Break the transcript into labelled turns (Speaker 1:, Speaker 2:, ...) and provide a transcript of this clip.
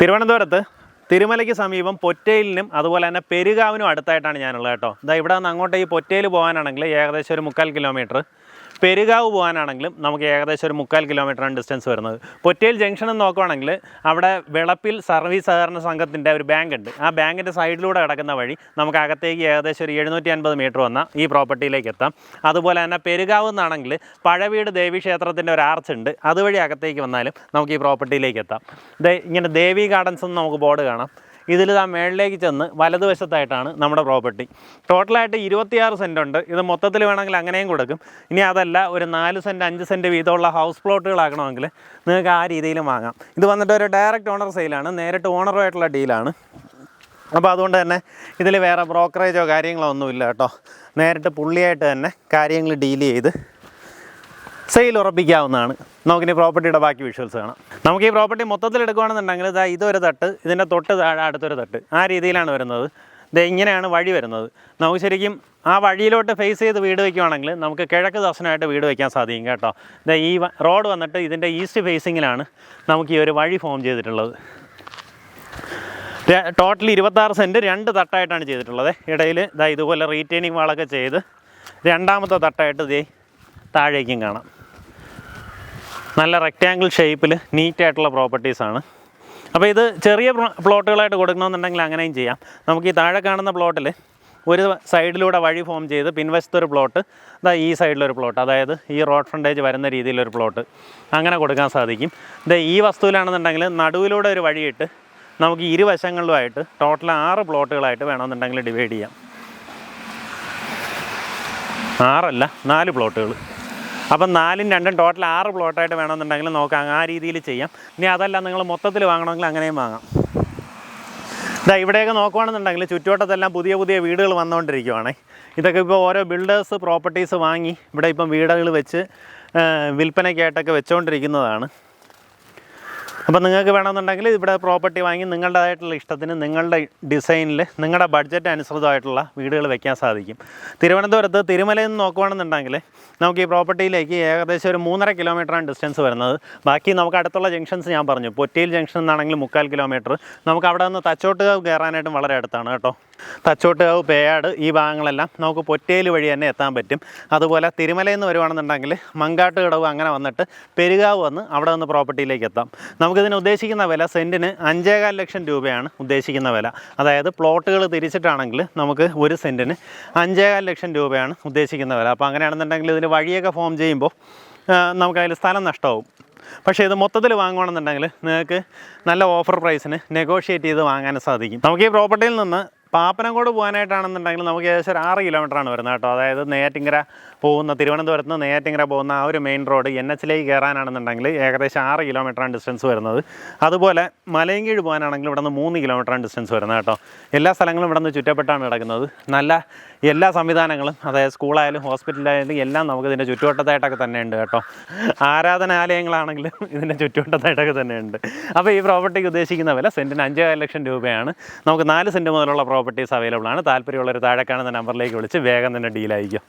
Speaker 1: തിരുവനന്തപുരത്ത് തിരുമലയ്ക്ക് സമീപം പൊറ്റയിലിനും അതുപോലെ തന്നെ പെരുകാവിനും അടുത്തായിട്ടാണ് ഞാനുള്ളത് കേട്ടോ. ഇതാ ഇവിടെ നിന്ന് അങ്ങോട്ട് ഈ പൊറ്റയിൽ പോകാനാണെങ്കിൽ ഏകദേശം ഒരു മുക്കാൽ കിലോമീറ്റർ പെരുകാവ് പോകാനാണെങ്കിലും നമുക്ക് ഏകദേശം ഒരു മുക്കാൽ കിലോമീറ്ററാണ് ഡിസ്റ്റൻസ് വരുന്നത്. പൊറ്റേൽ ജംഗ്ഷൻ എന്ന് നോക്കുവാണെങ്കിൽ അവിടെ വിളപ്പിൽ സർവീസ് സഹകരണ സംഘത്തിന്റെ ഒരു ബാങ്ക് ഉണ്ട്. ആ ബാങ്കിന്റെ സൈഡിലൂടെ കിടക്കുന്ന വഴി നമുക്ക് അകത്തേക്ക് ഏകദേശം ഒരു എഴുന്നൂറ്റി അൻപത് മീറ്റർ വന്നാൽ ഈ പ്രോപ്പർട്ടിയിലേക്ക് എത്താം. അതുപോലെ തന്നെ പെരുകാവ് എന്നാണെങ്കിൽ പഴവീട് ദേവി ക്ഷേത്രത്തിന്റെ ഒരു ആർച്ച് ഉണ്ട്. അതുവഴി അകത്തേക്ക് വന്നാലും നമുക്ക് ഈ പ്രോപ്പർട്ടിയിലേക്ക് എത്താം. ഇങ്ങനെ ദേവി ഗാർഡൻസ് എന്ന് നമുക്ക് ബോർഡ് കാണാം. ഇതിൽ ആ മേളിലേക്ക് ചെന്ന് വലതുവശത്തായിട്ടാണ് നമ്മുടെ പ്രോപ്പർട്ടി. ടോട്ടലായിട്ട് ഇരുപത്തിയാറ് സെന്റ് ഉണ്ട്. ഇത് മൊത്തത്തിൽ വേണമെങ്കിൽ അങ്ങനെയും കൊടുക്കും. ഇനി അതല്ല ഒരു നാല് സെന്റ് അഞ്ച് സെന്റ് വീതമുള്ള ഹൗസ് പ്ലോട്ടുകളാകണമെങ്കിൽ നിങ്ങൾക്ക് ആ രീതിയിലും വാങ്ങാം. ഇത് വന്നിട്ട് ഒരു ഡയറക്റ്റ് ഓണർ സെയിലാണ് നേരിട്ട് ഓണറുമായിട്ടുള്ള ഡീലാണ്. അപ്പോൾ അതുകൊണ്ട് തന്നെ ഇതിൽ വേറെ ബ്രോക്കറേജോ കാര്യങ്ങളോ ഒന്നുമില്ല കേട്ടോ. നേരിട്ട് പുള്ളിയായിട്ട് തന്നെ കാര്യങ്ങൾ ഡീൽ ചെയ്ത് സെയിൽ ഉറപ്പിക്കാവുന്നതാണ്. നമുക്കിനി പ്രോപ്പർട്ടിയുടെ ബാക്കി വിഷ്വൽസ് കാണാം. നമുക്ക് ഈ പ്രോപ്പർട്ടി മൊത്തത്തിൽ എടുക്കുകയാണെന്നുണ്ടെങ്കിൽ ഇതാ ഇതൊരു തട്ട് ഇതിന്റെ തൊട്ട് താഴെ അടുത്തൊരു തട്ട്. ആ രീതിയിലാണ് വരുന്നത്. ഇത് ഇങ്ങനെയാണ് വഴി വരുന്നത്. നമുക്ക് ശരിക്കും ആ വഴിയിലോട്ട് ഫേസ് ചെയ്ത് വീട് വയ്ക്കുവാണെങ്കിൽ നമുക്ക് കിഴക്ക് ദർശനമായിട്ട് വീട് വയ്ക്കാൻ സാധിക്കും കേട്ടോ. ഇതാ ഈ റോഡ് വന്നിട്ട് ഇതിന്റെ ഈസ്റ്റ് ഫേസിങ്ങിലാണ് നമുക്ക് ഈ ഒരു വഴി ഫോം ചെയ്തിട്ടുള്ളത്. ടോട്ടലി ഇരുപത്താറ് സെന്റ് രണ്ട് തട്ടായിട്ടാണ് ചെയ്തിട്ടുള്ളത്. ഇടയിൽ ഇതാ ഇതുപോലെ റീറ്റെയിനിങ് വാളൊക്കെ ചെയ്ത് രണ്ടാമത്തെ തട്ടായിട്ട് ഇതേ താഴേക്കും കാണാം. നല്ല റെക്റ്റാങ്കിൾ ഷേപ്പിൽ നീറ്റായിട്ടുള്ള പ്രോപ്പർട്ടീസാണ് അപ്പോൾ ഇത് ചെറിയ പ്ലോട്ടുകളായിട്ട് കൊടുക്കണമെന്നുണ്ടെങ്കിൽ അങ്ങനെയും ചെയ്യാം. നമുക്ക് ഈ താഴെ കാണുന്ന പ്ലോട്ടിൽ ഒരു സൈഡിലൂടെ വഴി ഫോം ചെയ്ത് പിൻവശത്തൊരു പ്ലോട്ട് ഇതാ ഈ സൈഡിലൊരു പ്ലോട്ട് അതായത് ഈ റോഡ് ഫ്രണ്ടേജ് വരുന്ന രീതിയിലൊരു പ്ലോട്ട് അങ്ങനെ കൊടുക്കാൻ സാധിക്കും. ഇത് ഈ വസ്തുവിലാണെന്നുണ്ടെങ്കിൽ നടുവിലൂടെ ഒരു വഴിയിട്ട് നമുക്ക് ഇരുവശങ്ങളിലുമായിട്ട് ടോട്ടൽ ആറ് പ്ലോട്ടുകളായിട്ട് വേണമെന്നുണ്ടെങ്കിൽ ഡിവൈഡ് ചെയ്യാം. ആറല്ല നാല് പ്ലോട്ടുകൾ അപ്പം നാലും രണ്ടും ടോട്ടൽ ആറ് പ്ലോട്ടായിട്ട് വേണമെന്നുണ്ടെങ്കിൽ നോക്കാം ആ രീതിയിൽ ചെയ്യാം. ഇനി അതല്ല നിങ്ങൾ മൊത്തത്തിൽ വാങ്ങണമെങ്കിൽ അങ്ങനെയും വാങ്ങാം. ഇതാ ഇവിടെയൊക്കെ നോക്കുകയാണെന്നുണ്ടെങ്കിൽ ചുറ്റുവട്ടത്തെല്ലാം പുതിയ പുതിയ വീടുകൾ വന്നുകൊണ്ടിരിക്കുവാണേ. ഇതൊക്കെ ഇപ്പോൾ ഓരോ ബിൽഡേഴ്സ് പ്രോപ്പർട്ടീസ് വാങ്ങി ഇവിടെ ഇപ്പം വീടുകൾ വെച്ച് വിൽപ്പനയ്ക്കായിട്ടൊക്കെ വെച്ചുകൊണ്ടിരിക്കുന്നതാണ് അപ്പോൾ നിങ്ങൾക്ക് വേണമെന്നുണ്ടെങ്കിൽ ഇവിടെ പ്രോപ്പർട്ടി വാങ്ങി നിങ്ങളുടേതായിട്ടുള്ള ഇഷ്ടത്തിന് നിങ്ങളുടെ ഡിസൈനിൽ നിങ്ങളുടെ ബഡ്ജറ്റ് അനുസൃതമായിട്ടുള്ള വീടുകൾ വെക്കാൻ സാധിക്കും. തിരുവനന്തപുരത്ത് തിരുമലയിൽ നിന്ന് നോക്കുകയാണെന്നുണ്ടെങ്കിൽ നമുക്ക് ഈ പ്രോപ്പർട്ടിയിലേക്ക് ഏകദേശം ഒരു മൂന്നര കിലോമീറ്ററാണ് ഡിസ്റ്റൻസ് വരുന്നത്. ബാക്കി നമുക്ക് അടുത്തുള്ള ജംഗ്ഷൻസ് ഞാൻ പറഞ്ഞു. പൊറ്റിയിൽ ജംഗ്ഷൻ എന്നാണെങ്കിൽ മുക്കാൽ കിലോമീറ്റർ. നമുക്ക് അവിടെ നിന്ന് തച്ചോട്ടുകാവ് കയറാനായിട്ടും വളരെ അടുത്താണ് കേട്ടോ. തച്ചോട്ടുകാവ് പേയാട് ഈ ഭാഗങ്ങളെല്ലാം നമുക്ക് പൊറ്റേൽ വഴി തന്നെ എത്താൻ പറ്റും. അതുപോലെ തിരുമലയിൽ നിന്ന് വരുവാണെന്നുണ്ടെങ്കിൽ മങ്കാട്ട് കിടവ് അങ്ങനെ വന്നിട്ട് പെരുകാവ് വന്ന് അവിടെ നിന്ന് പ്രോപ്പർട്ടിയിലേക്ക് എത്താം. നമുക്കിതിന് ഉദ്ദേശിക്കുന്ന വില സെന്റിന് അഞ്ചേകാൽ ലക്ഷം രൂപയാണ് ഉദ്ദേശിക്കുന്ന വില. അതായത് പ്ലോട്ടുകൾ തിരിച്ചിട്ടാണെങ്കിൽ നമുക്ക് ഒരു സെന്റിന് അഞ്ചേകാൽ ലക്ഷം രൂപയാണ് ഉദ്ദേശിക്കുന്ന വില. അപ്പോൾ അങ്ങനെയാണെന്നുണ്ടെങ്കിൽ ഇതിന് വഴിയൊക്കെ ഫോം ചെയ്യുമ്പോൾ നമുക്കതിൽ സ്ഥലം നഷ്ടമാവും. പക്ഷേ ഇത് മൊത്തത്തിൽ വാങ്ങുകയാണെന്നുണ്ടെങ്കിൽ നിങ്ങൾക്ക് നല്ല ഓഫർ പ്രൈസിന് നെഗോഷിയേറ്റ് ചെയ്ത് വാങ്ങാൻ സാധിക്കും. നമുക്ക് ഈ പ്രോപ്പർട്ടിയിൽ നിന്ന് പാപ്പനംകോട് പോകാനായിട്ടാണെന്നുണ്ടെങ്കിൽ നമുക്ക് ഏകദേശം ഒരു ആറ് കിലോമീറ്ററാണ് വരുന്നത് കേട്ടോ. അതായത് നെയ്യാറ്റിങ്കര പോകുന്ന തിരുവനന്തപുരത്ത് നിന്ന് നെയ്യാറ്റിങ്കര പോകുന്ന ആ ഒരു മെയിൻ റോഡ് എൻ എച്ചിലേക്ക് കയറാനാണെന്നുണ്ടെങ്കിൽ ഏകദേശം ആറ് കിലോമീറ്ററാണ് ഡിസ്റ്റൻസ് വരുന്നത്. അതുപോലെ മലയങ്കീഴ് പോകാനാണെങ്കിൽ ഇവിടെ നിന്ന് മൂന്ന് കിലോമീറ്ററാണ് ഡിസ്റ്റൻസ് വരുന്നത് കേട്ടോ. എല്ലാ സ്ഥലങ്ങളും ഇവിടെ നിന്ന് ചുറ്റപ്പെട്ടാണ് കിടക്കുന്നത് നല്ല എല്ലാ സംവിധാനങ്ങളും അതായത് സ്കൂളായാലും ഹോസ്പിറ്റലായാലും എല്ലാം നമുക്ക് ഇതിന്റെ ചുറ്റുവട്ടത്തായിട്ടൊക്കെ തന്നെ ഉണ്ട് കേട്ടോ. ആരാധനാലയങ്ങളാണെങ്കിലും ഇതിന്റെ ചുറ്റുവട്ടത്തായിട്ടൊക്കെ തന്നെ ഉണ്ട് അപ്പോൾ ഈ പ്രോപ്പർട്ടിക്ക് ഉദ്ദേശിക്കുന്ന വില സെന്റിന് അഞ്ചേകാൽ ലക്ഷം രൂപയാണ്. നമുക്ക് നാല് സെന്റ് മുതലുള്ള പ്രോപ്പർട്ടീസ് അവൈലബിൾ ആണ്. താല്പര്യമുള്ളൊരു താഴെ കാണുന്ന നമ്പറിലേക്ക് വിളിച്ച് വേഗം തന്നെ ഡീലായിരിക്കും